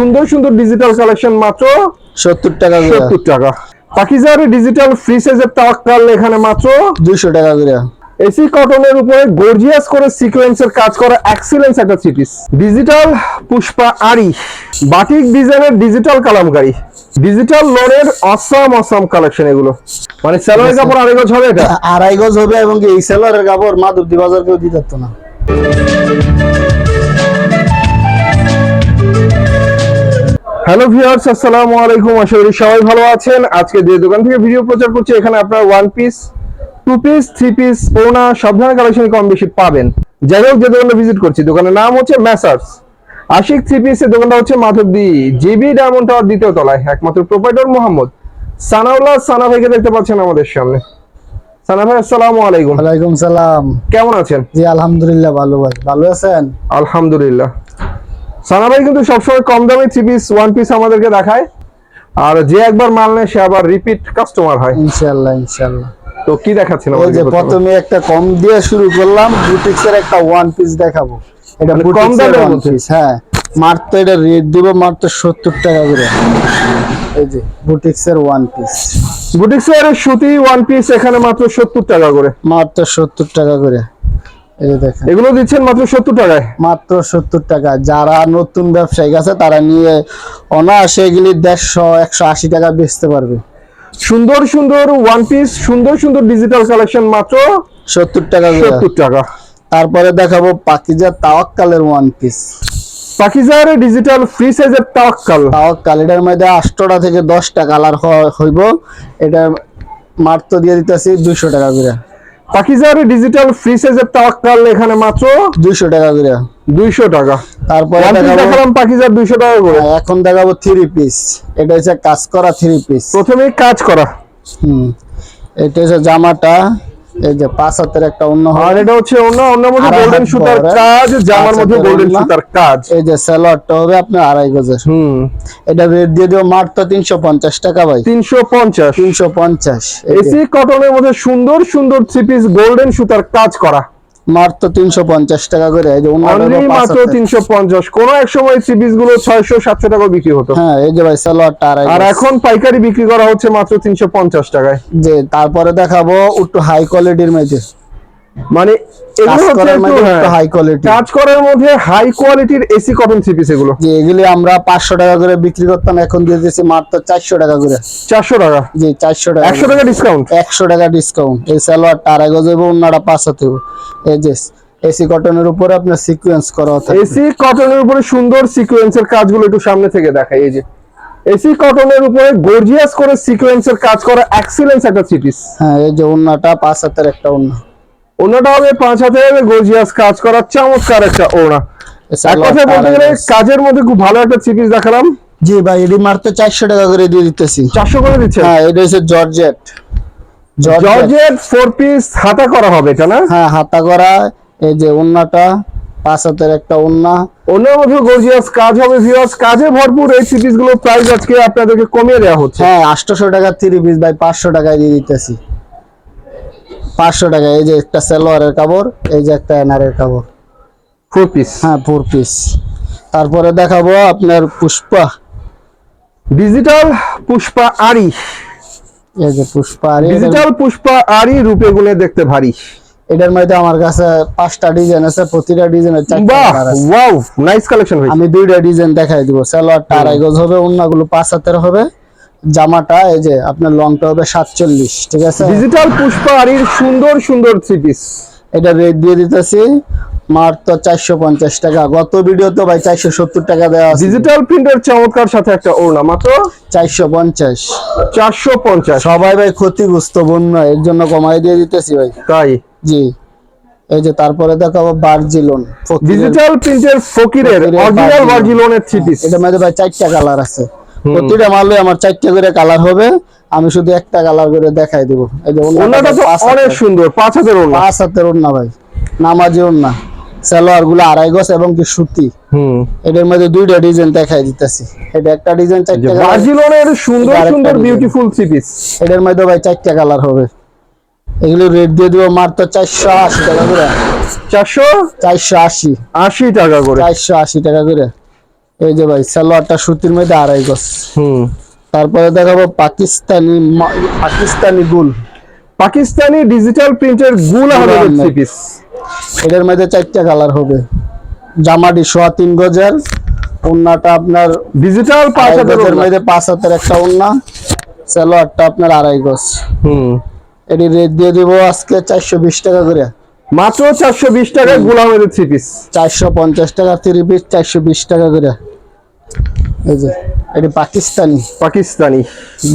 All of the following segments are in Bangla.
সুন্দর সুন্দর ডিজিটাল কালেকশন মাত্র সত্তর টাকা সত্তর টাকা। পাকিজার ডিজিটাল ফ্রি সাইজের তাওয়াক্কাল এখানে মাত্র দুইশো টাকা করে। এসি কটনের উপরে গর্জিয়াস করে সিকোয়েন্সের কাজ করা এক্সিলেন্স একটা চিপিস ডিজিটাল পুষ্পা আরি বাটিক ডিজাইনের ডিজিটাল কালামকারী ডিজিটাল লোনের অসাম অসাম কালেকশন এগুলো। মানে স্যালোয়ার কাপড় আড়াই গজ হবে এটা? আড়াই গজ হবে এবং এই সেলারের কাপড় মাধবদী বাজার কেউ দিতে পারতো না। হ্যালো ভিউয়ার্স আসসালামু আলাইকুম। আশা করি সবাই ভালো আছেন। আজকে যে দোকান থেকে ভিডিও প্রচার করছি এখানে আপনারা one piece two piece three piece ওনা সব ধরনের কালেকশন কম বেশি পাবেন। যাই হোক যে দোকানটা ভিজিট করছি দোকানের নাম হচ্ছে ম্যাসার্স আশিক থ্রি পিস এর দোকানটা হচ্ছে মাধবদী জিবি ডায়মন্ড টাওয়ার দ্বিতীয় তলায় একমাত্র প্রোপাইটর মোহাম্মদ। সানাউল্লাহ সানা ভাইকে দেখতে পাচ্ছেন আমাদের সামনে। সানা ভাই আসসালামু আলাইকুম। ওয়ালাইকুম সালাম। কেমন আছেন? জি আলহামদুলিল্লাহ ভালো ভাই ভালো আছেন? আলহামদুলিল্লাহ। সানা ভাই কিন্তু সবসময় কম দামে থ্রি পিস ওয়ান পিস আমাদেরকে দেখায়। আর যে একবার মাল নেয় সে আবার রিপিট কাস্টমার হয়। ইনশাআল্লাহ ইনশাআল্লাহ। তো কি দেখাচ্ছেন আমাদেরকে যে প্রথমে? একটা কম দিয়ে শুরু করলাম বুটিক্স এর একটা ওয়ান পিস দেখাবো। এটা মানে কম দামের মধ্যে? হ্যাঁ। মাত্র এটা রেট দিব মাত্র সত্তর টাকা করে। এই যে বুটিক্স এর ওয়ান পিস বুটিক্সের সুতি ওয়ান পিস এখানে মাত্র সত্তর টাকা করে। মাত্র সত্তর টাকা করে। এগুলো দিচ্ছেন মাত্র সত্তর টাকায়? মাত্র সত্তর টাকা। যারা নতুন ব্যবসায়িক আছে তারা নিয়ে অনায়াসে এগুলি দেড়শো একশো আশি টাকা বেচতে পারবে। সুন্দর সুন্দর ওয়ান পিস সুন্দর সুন্দর ডিজিটাল কালেকশন মাত্র সত্তর টাকা সত্তর টাকা। তারপরে দেখাবো পাকিজা তাওয়াক্কালের ওয়ান পিস পাকিজার ডিজিটাল ফ্রি সাইজের তাওয়াক্কাল। তাওয়াক্কাল এটার মধ্যে আটটা থেকে দশটা কালার হইব। এটা মাত্র দিয়ে দিতেছি দুইশো টাকা করে। পাকিজার ডিজিটাল ফ্রি সাইজের তাওয়াক্কাল এখানে মাত্র দুইশো টাকা করে। দুইশো টাকা। তারপরে দেখালাম পাকিজার দুইশো টাকা করে। হ্যাঁ, এখন দেখাবো থ্রি পিস এটা হচ্ছে কাজ করা থ্রি পিস প্রথমেই কাজ করা। হুম। এটা হচ্ছে জামাটা। এই যে পাঁচ হাতের একটা অন্য আর এটা হচ্ছে অন্য অন্য মধ্যে গোল্ডেন সুতার কাজ জামার মধ্যে গোল্ডেন সুতার কাজ। এই যে স্যালোয়ারটা হবে আপনার আড়াই গজের। হুম। এটা রেট দিয়ে দিও মাত্র তিনশো পঞ্চাশ টাকা ভাই। তিনশো পঞ্চাশ। তিনশো পঞ্চাশ। এসি কটনের মধ্যে সুন্দর সুন্দর থ্রি পিস গোল্ডেন সুতার কাজ করা। মাত্র তিনশো পঞ্চাশ টাকা করে এই যে অনলি মাত্র হাতের। তিনশো পঞ্চাশ। কোন এক সময় পিসগুলো ছয়শো সাতশো টাকা বিক্রি হতো। হ্যাঁ এই যে ভাই সালোয়ারটা আর এখন পাইকারি বিক্রি করা হচ্ছে মাত্র তিনশো পঞ্চাশ টাকায়। যে তারপরে দেখাবো একটু হাই কোয়ালিটির মধ্যে। মানে কাজ হ্যাঁ, হাই কোয়ালিটি কাজ করার মধ্যে হাই কোয়ালিটির এসি কটন থ্রি পিস এগুলো। এগুলি আমরা পাঁচশো টাকা করে বিক্রি করতাম এখন দিয়ে দিচ্ছি মাত্র চারশো টাকা করে। চারশো টাকা? জি চারশো টাকা একশো টাকা ডিসকাউন্ট একশো টাকা ডিসকাউন্ট এই সালোয়ারটা আড়াই গজ এবং অন্যটা পাঁচ হাতে এই যে এসি কটনের উপরে আপনার সিকোয়েন্স করা থাকে এসি কটনের উপরে সুন্দর সিকোয়েন্সের কাজগুলো একটু সামনে থেকে দেখাই এই যে। এসি কটনের উপরে গর্জিয়াস করে সিকোয়েন্সের কাজ করা এক্সিলেন্স একটা থ্রি পিস হ্যাঁ এই যে অন্যটা পাঁচ হাতের একটা অন্য অন্যটা হবে পাঁচ হাতে হবে গর্জিয়াস কাজ করা চমৎকার একটা এক কথায় বলতে গেলে কাজের মধ্যে খুব ভালো একটা পিস দেখালাম। জি ভাই এটি মাত্র চারশো টাকা করে দিয়ে দিতেছি। চারশো করে দিচ্ছে? হ্যাঁ এটা হচ্ছে জর্জেট জর্জেট ফোর পিস হাতা করা হবে এটা না? হ্যাঁ হাতা করা এই যে অন্যটা পাঁচ হাতের একটা ওন্না অন্যের মধ্যে গর্জিয়াস কাজ হবে ভিউয়ার্স কাজে ভরপুর এই থ্রি পিসগুলো প্রাইস আজকে আপনাদেরকে কমিয়ে দেওয়া হচ্ছে। হ্যাঁ আটশোশো টাকা থ্রি পিস ভাই পাঁচশো টাকায় দিয়ে দিতেছি। পাঁচশো টাকা এই যে একটা সালোয়ারের কাপড় এই যে একটা এনারের কাপড়। ফোর পিস হ্যাঁ ফোর পিস তারপরে দেখাবো আপনার পুষ্পা। ডিজিটাল পুষ্পা আরি এই যে পুষ্পা আর ডিজিটাল পুষ্পা আরি রূপে গুনে দেখতে ভারী। এটার মধ্যে আমার কাছে পাঁচটা ডিজাইন আছে প্রতিটা ডিজাইনের ওয়াও নাইস কালেকশন আমি দুইটা ডিজাইন দেখাই দিব। সালোয়ারটা আড়াই গজ হবে অন্যগুলো পাঁচ হাতের হবে। জামাটা এই যে আপনার লংটা হবে সাতচল্লিশ ঠিক আছে? ডিজিটাল পুষ্পা আরির সুন্দর সুন্দর থ্রি পিস এটা রেট দিয়ে দিতেছি মাত্র চারশো পঞ্চাশ টাকা। গত ভিডিও তো ভাই চারশো সত্তর টাকা দেওয়া ডিজিটাল প্রিন্টের চমৎকার সাথে একটা ওড়না মাত্র? চারশো পঞ্চাশ। চারশো পঞ্চাশ। সবাই ভাই ক্ষতিগ্রস্ত বন্যা এর জন্য কমাই দিয়ে দিতেছি ভাই। তাই? জি। এই যে তারপরে দেখাবো বার্জিলন ডিজিটাল প্রিন্টের ফকিরের ফকিরের অরিজিনাল বার্জিলন। থ্রি পিস এটা মধ্যে ভাই চারটা কালার আছে। প্রতিটা মালে আমার চারটা করে কালার হবে আমি শুধু একটা কালার করে দেখাই দিব। এই যে ওড়নাটা তো অনেক সুন্দর পাঁচ হাতের ওড়না। পাঁচ হাতের ওড়না ভাই নামাজি ওড়না সালোয়ারগুলো আড়াই গজ এবং কি সুতি। হুম। এটার মধ্যে দুইটা ডিজাইন দেখাই দিতেছি। এটা একটা ডিজাইন চারটা সুন্দর সুন্দর বিউটিফুল থ্রি পিস এটার মধ্যে ভাই চারটা কালার হবে। এগুলো রেট দিয়ে দিব মাত্র চারশো আশি টাকা করে। চারশো চারশো আশি। আশি টাকা করে। চারশো আশি টাকা করে। এই যে ভাই সালোয়ারটা সুতির মধ্যে আড়াই গজ। হুম। তারপরে দেখাবো পাকিস্তানি পাকিস্তানি গুল। পাকিস্তানি ডিজিটাল প্রিন্টের গুল আহমেদ। থ্রি পিস এটার মধ্যে চারটা কালার হবে। জামাটি সোয়া তিন গজের ওন্নাটা আপনার ডিজিটাল পাঁচ হাতের মধ্যে পাঁচ হাতের একটা ওন্না। সালোয়ারটা আপনার আড়াই গজ। হুম। এটি রেট দিয়ে দিব আজকে চারশো বিশ টাকা করে। মাত্র চারশো বিশ টাকায় গুল আহমেদের থ্রি পিস চারশো পঞ্চাশ টাকা থ্রি পিস চারশো বিশ টাকা করে। এই যে এটি পাকিস্তানি। পাকিস্তানি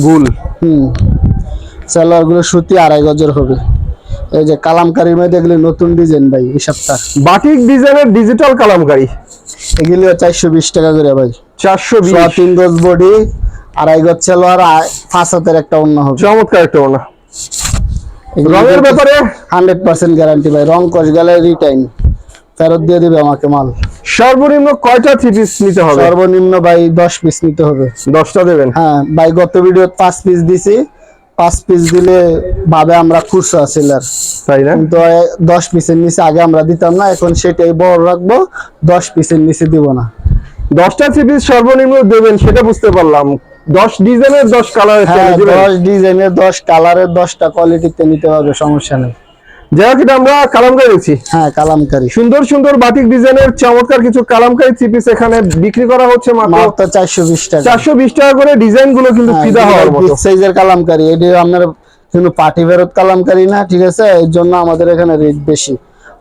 গুল। হুম। সালোয়ারগুলো সুতি আড়াই গজের হবে। এই যে কালামকারির মধ্যে এগুলি নতুন ডিজাইন ভাই এই সপ্তাহ। বাটিক ডিজাইনের ডিজিটাল কালামকারি। এগুলিও চারশো বিশ টাকা করে ভাই। চারশো বিশ। তিন গজ বডি আড়াই গজ সালোয়ার পাঁচ হাতের একটা অন্য হবে। চমৎকার একটা ওনা রঙের ব্যাপারে? হান্ড্রেড পার্সেন্ট গ্যারান্টি ভাই রং কষ গেলে রিটাইন ফেরত দিয়ে দিবে আমাকে মাল। সর্বনিম্ন কয়টা থ্রি পিস নিতে হবে? সর্বনিম্ন ভাই দশ পিস নিতে হবে। দশটা দেবেন? হ্যাঁ ভাই গত ভিডিও পাঁচ পিস দিছি। পাঁচ পিস দিলে ভাবে আমরা খুচরা সেলার তাই না? কিন্তু দশ পিসের নিচে আগে আমরা দিতাম না এখন সেটাই বড় রাখব দশ পিসের নিচে দিব না। দশটা থ্রি পিস সর্বনিম্ন দেবেন সেটা বুঝতে পারলাম। দশ ডিজাইনের দশ কালারের হ্যাঁ দশ ডিজাইনের দশ কালারের দশটা কোয়ালিটিতে নিতে হবে সমস্যা নেই। যাই হোক আমরা কালামকারি দিচ্ছি। হ্যাঁ কালামকারি। সুন্দর সুন্দর বাটিক ডিজাইনের চমৎকার কিছু কালামকারি থ্রি পিস এখানে বিক্রি করা হচ্ছে মাত্র মাত্র চারশো বিশ টাকা। চারশো বিশ টাকা করে ডিজাইনগুলো কিন্তু হ্যাঁ, ফিদা হওয়ার মতো। সাইজের কালামকারি। এটি আপনার কিন্তু পার্টি ফেরত কালামকারি না ঠিক আছে? এর জন্য আমাদের এখানে রেট বেশি।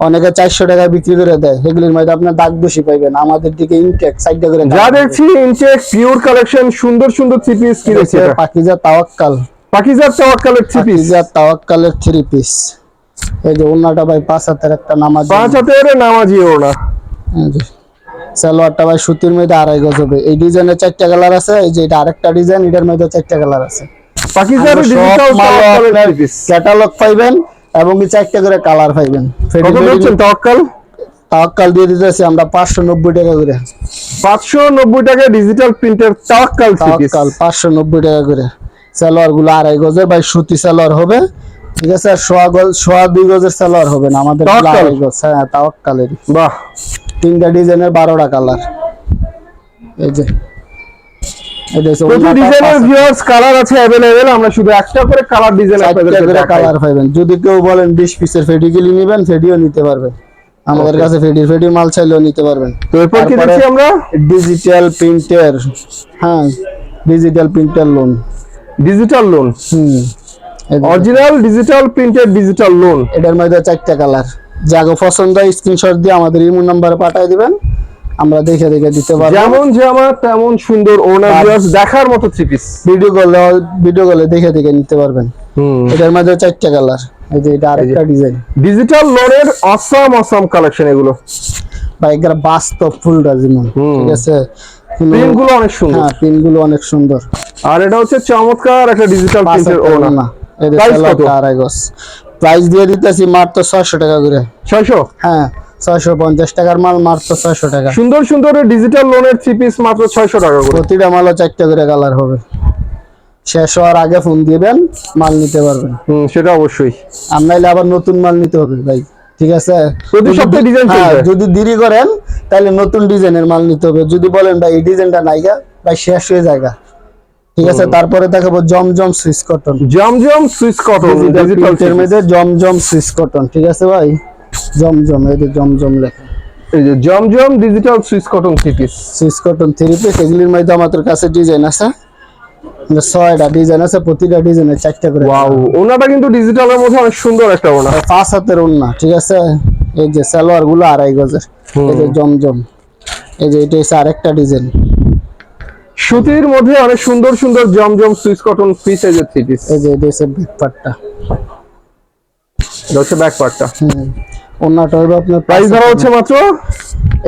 অনেকে চারশো টাকা বিক্রি করে দেয়। এগুলির মধ্যে আপনার দাগ বেশি পাইবেন আমাদের দিকে ইনটেক সাইডটা করে যা দেখছি ইনটেক পিওর কালেকশন সুন্দর সুন্দর থ্রি পিস? পাকিজা তাওয়াক্কাল। পাকিজার তাওয়াক্কালের থ্রি পিস পাকিজা তাওয়াক্কালের থ্রি পিস এই যে ওনাটা ভাই পাঁচ হাতের একটা নামাজ। পাঁচ হাতের নামাজি ওনা সালোয়ারটা ভাই সুতির মধ্যে আড়াই গজ হবে। এই ডিজাইনের চারটা কালার আছে এই যে এটা আরেকটা ডিজাইন এটার মধ্যে চারটা কালার আছে। ডিজিটাল ক্যাটালগ পাইবেন এবং চারটা করে কালার পাইবেন। কত দিচ্ছেন তাওয়াক্কাল? তাওয়াক্কাল দিয়ে দিতেছি আমরা পাঁচশো নব্বই টাকা করে। পাঁচশো নব্বই টাকা ডিজিটাল প্রিন্টের তাওয়াক্কাল তাওয়াক্কাল পাঁচশো নব্বই টাকা করে। সালোয়ারগুলো আড়াই গজের ভাই সুতি সালোয়ার হবে। ঠিক আছে আর সোয়া গজ সোয়া দুই গজের সালোয়ার হবে না আমাদের হ্যাঁ তাও হ্যাঁ বাহ। তিনটা ডিজাইনের বারোটা কালার। এই যে যদি কেউ বলেন বিশ পিসের ফেডি নিবেন ফেডিও নিতে পারবেন। আমাদের কাছে ফেডির ফেডির মাল চাইলেও নিতে পারবেন। তো ডিজিটাল প্রিন্টার হ্যাঁ ডিজিটাল প্রিন্টের লোন ডিজিটাল লোন হুম। Original digital printed digital lawn এটার মধ্যে চারটা কালার যাগো পছন্দ স্ক্রিনশট দিয়ে আমাদের ইমো নাম্বারে পাঠিয়ে দিবেন। আমরা দেখে দেখে দিতে পারব। যেমন জামা তেমন সুন্দর ওনার দেখার মতো থ্রি পিস ভিডিও কলে ভিডিও কলে দেখে দেখে নিতে পারবেন। হুম। এটার মধ্যে চারটা কালার এই যে এটা আরেকটা ডিজাইন ডিজিটাল লোনের অসাম অসাম কালেকশন এগুলো। বা এগুলো বাস্তব ফুল রাজিমন হুম। ঠিক আছে? কোনো- প্রিন্টগুলো অনেক সুন্দর। হ্যাঁ পিনগুলো অনেক সুন্দর। আর এটা হচ্ছে চমৎকার একটা ডিজিটাল প্রিন্টের ওনা সালোয়ারটা কত? আড়াই গজ। প্রাইস দিয়ে দিতেছি মাত্র ছয়শো টাকা করে। ছয়শো? হ্যাঁ ছয়শো পঞ্চাশ টাকার মাল মাত্র ছয়শো টাকা। সুন্দর সুন্দর ডিজিটাল লোনের থ্রি পিস মাত্র ছয়শো টাকা করে। প্রতিটা মালও চারটা করে কালার হবে। শেষ হওয়ার আগে ফোন দিবেন মাল নিতে পারবেন। হুম সেটা অবশ্যই। আর নাইলে আবার নতুন মাল নিতে হবে ভাই। ঠিক আছে? প্রতি যদি- সপ্তাহে ডিজাইন হ্যাঁ, চলবে। যদি দেরি করেন তাহলে নতুন ডিজাইনের মাল নিতে হবে। যদি বলেন ভাই এই ডিজাইনটা নাইগা ভাই শেষ হয়ে জায়গা ঠিক আছে তারপরে দেখাবো Zamzam Swiss cotton. Zamzam Swiss cotton digital মধ্যে জমজম সুইচ কটন ঠিক আছে ভাই? জমজম এই যে জমজম লেখা। এই যে Zamzam digital Swiss cotton three piece Swiss cotton three piece এগুলির মধ্যে আমাদের কাছে ডিজাইন আছে। মানে ছয়টা ডিজাইন আছে প্রতিটা ডিজাইনে চারটা করে ওয়াও ওনাটা কিন্তু ডিজিটালের মধ্যে অনেক সুন্দর একটা ওনা। পাঁচ হাতের ওন্না ঠিক আছে? এই যে সালোয়ারগুলো আড়াই গজের এই যে জমজম। এই যে এটা হচ্ছে আরেকটা ডিজাইন সুতির মধ্যে অনেক সুন্দর সুন্দর জমজম সুইচ কটন পিস এই যে থ্রি পিস এই যে এটা হচ্ছে ব্যাক পার্টটা এটা হচ্ছে ব্যাক পার্টটা হুম হবে আপনার প্রাইস ধরা হচ্ছে মাত্র?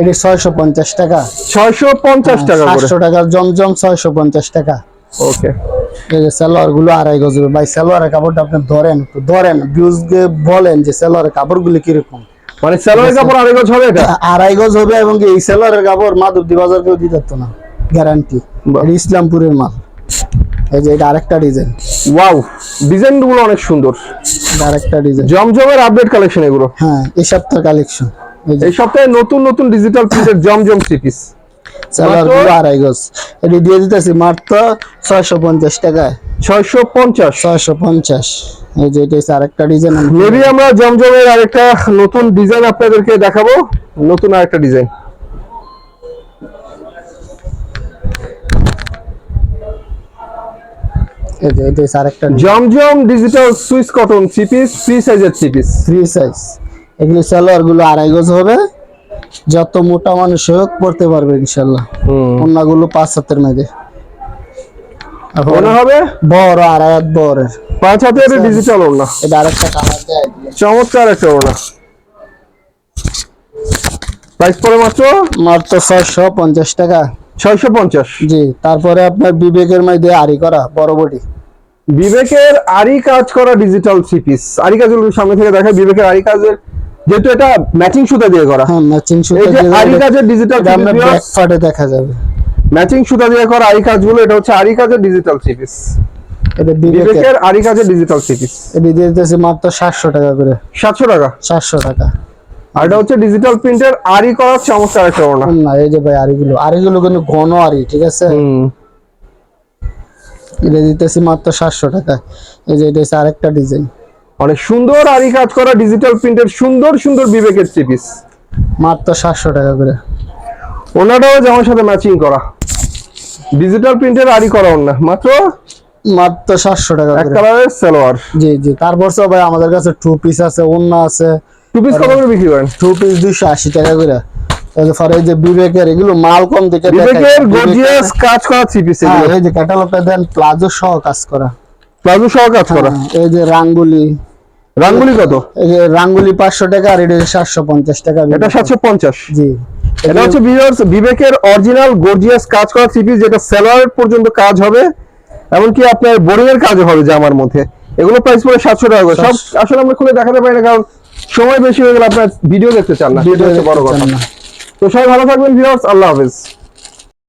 এটি ছয়শো পঞ্চাশ টাকা। ছয়শো পঞ্চাশ টাকা করে। সাতশো টাকার জমজম ছয়শো পঞ্চাশ টাকা। ওকে এই যে সালোয়ারগুলো আড়াই গজ হবে। ভাই সালোয়ারের কাপড়টা আপনি ধরেন একটু ধরেন। ভিউজ বলেন যে সালোয়ারের কাপড়গুলি কীরকম। মানে স্যালোয়ার কাপড় আড়াই গজ হবে এটা? আড়াই গজ হবে এবং কি এই সেলারের কাপড় মাধবদী বাজার কেউ দিতে না। গ্যারান্টি। ইসলামপুরের মাল। এই যে এটা আরেকটা ডিজাইন। ওয়াও ডিজাইনগুলো অনেক সুন্দর। আরেকটা ডিজাইন। জমজমের আপডেট কালেকশন এগুলো। হ্যাঁ এই সপ্তাহের কালেকশন এই যে এই সপ্তাহে নতুন নতুন ডিজিটাল প্রিন্টের জমজম থ্রি পিস আড়াই গজ। এটি দিয়ে দিতেছি মাত্র ছয়শো পঞ্চাশ টাকায়। ছয়শো পঞ্চাশ। ছয়শো পঞ্চাশ। এই যে এটা আরেকটা ডিজাইন মেবি আমরা জমজমের আরেকটা নতুন ডিজাইন আপনাদেরকে দেখাবো। নতুন আরেকটা ডিজাইন এই যে এটা আরেকটা Zamzam digital Swiss cotton three piece সাইজের থ্রি পিস ফ্রি সাইজ এগুলো সালোয়ারগুলো আড়াই গজ হবে। যত মোটা মানুষ হোক পড়তে পারবে ইনশাল্লাহ অন্যগুলো পাঁচ হাতের মধ্যে। মনে হবে? বড় আড়াই হাত বড় পাঁচ হাতের ডিজিটাল ওড়না। এটা আরেকটা কালার দেয় চমৎকার একটা ওড়না। প্রাইস পড়ে মাত্র? মাত্র ছয়শো পঞ্চাশ টাকা। ছয়শো পঞ্চাশ। জি তারপরে আপনার বিবেকের মধ্যে আড়ি করা বড় বডি। বিবেকের আরি কাজ করা ডিজিটাল থ্রি পিস আরি কাজগুলো সামনে থেকে দেখা বিবেকের আরি কাজের যেহেতু এটা ম্যাচিং সুতা দিয়ে করা। হ্যাঁ ম্যাচিং সুতা এই যে দিয়ে আরি কাজের ডিজিটাল এটা ব্যাক পার্টে দেখা যাবে। ম্যাচিং সুতা দিয়ে করা আরি কাজগুলো এটা হচ্ছে আরি কাজের ডিজিটাল থ্রি পিস এটা বিবেকের। আরি কাজের ডিজিটাল থ্রি পিস এটা দিয়ে দিতেছি মাত্র সাতশো টাকা করে। সাতশো টাকা। সাতশো টাকা। আর এটা হচ্ছে ডিজিটাল প্রিন্টের আরি করা চমৎকার একটা ওড়না। না এই যে ভাই কিন্তু ঘন আড়ি ঠিক আছে? হুম। এটা দিতেছি মাত্র সাতশো টাকা। এই যে এটা হচ্ছে আরেকটা ডিজাইন অনেক সুন্দর আরি কাজ করা ডিজিটাল প্রিন্টের সুন্দর সুন্দর বিবেকের থ্রি পিস মাত্র সাতশো টাকা করে। ওনাটাও জামার সাথে ম্যাচিং করা। ডিজিটাল প্রিন্টের আরি করা ওনা মাত্র মাত্র সাতশো টাকা এক কালারের সালোয়ার। জি জি তারপর ভাই আমাদের কাছে টু পিস আছে ওন্না আছে। টু পিস কত করে বিক্রি করেন? টু পিস দুইশো আশি টাকা করে। এরপরে যে বিবেকের এগুলো মাল কম দিকে বিবেকের বিবেকের- গর্জিয়াস কাজ করা থ্রি পিস হ্যাঁ, এগুলো। এই যে ক্যাটালগটা দেন প্লাজো সহ কাজ করা। প্লাজো সহ কাজ করা। হ্যাঁ, এই যে রাঙ্গুলি। রাঙ্গুলি কত? এই যে রাঙ্গুলি পাঁচশো টাকা আর এটা সাতশো পঞ্চাশ টাকা। এটা জি। এটা হচ্ছে বিবেকের অরিজিনাল গর্জিয়াস কাজ করা থ্রি পিস যেটা সেলার পর্যন্ত কাজ হবে এমনকি আপনার বোরিং এর কাজ হবে জামার মধ্যে। এগুলো প্রাইস পড়ে সাতশো টাকা করে। সব আসলে আমরা খুলে দেখাতে পারি না কারণ সময় বেশি হয়ে গেলে আপনার ভিডিও দেখতে চান না। ভিডিও বড় কথা। তো সবাই ভালো থাকবেন ভিউয়ার্স আল্লাহ হাফেজ।